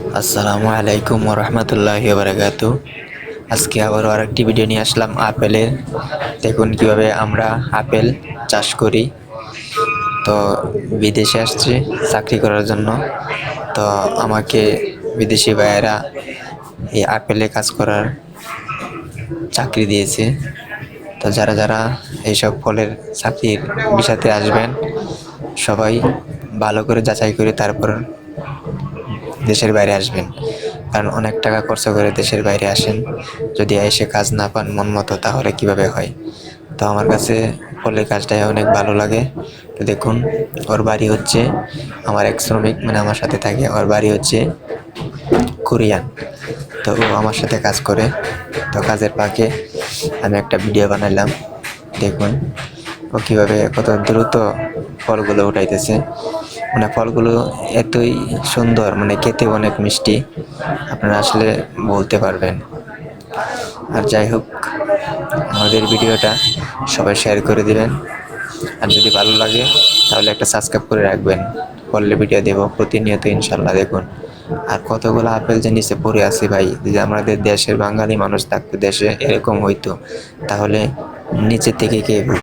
আসসালামু আলাইকুম রহমতুল্লাহ বারাকাতু আজকে আবারও আরেকটি ভিডিও নিয়ে আসলাম আপেলের। দেখুন কীভাবে আমরা আপেল চাষ করি। তো বিদেশে আসছি চাকরি করার জন্য। তো আমাকে বিদেশি ভাইয়েরা এই আপেলে কাজ করার চাকরি দিয়েছে। তো যারা যারা এইসব ফলের চাকরির বিষাতে আসবেন, সবাই ভালো করে যাচাই করে তারপর দেশের বাইরে আসবেন। কারণ অনেক টাকা খরচ করে দেশের বাইরে আসেন। যদি এসে কাজ না পান মন মতো, তাহলে কীভাবে হয়? তো আমার কাছে ফলের কাজটাই অনেক ভালো লাগে। তো দেখুন, ওর বাড়ি হচ্ছে আমার এক শ্রমিক মানে আমার সাথে থাকে। ওর বাড়ি হচ্ছে কোরিয়ান। তো ও আমার সাথে কাজ করে। তো কাজের পাকে আমি একটা ভিডিও বানালাম দেখুন, ও কীভাবে কত দ্রুত ফলগুলো উঠাইতেছে। মানে ফলগুলো এতই সুন্দর মানে খেতে অনেক মিষ্টি। আপনারা আসলে বলতে পারবেন। আর যাই হোক, আমাদের ভিডিওটা সবাই শেয়ার করে দিবেন। আর যদি ভালো লাগে, তাহলে একটা সাবস্ক্রাইব করে রাখবেন। পড়লে ভিডিও দেবো, প্রতিনিয়ত ইনশাল্লাহ দেখুন। আর কতগুলো আপেল যে নিচে পড়ে আছে ভাই, যদি আমাদের দেশের বাঙালি মানুষ থাকতো, দেশে এরকম হইতো, তাহলে নিচে থেকে কে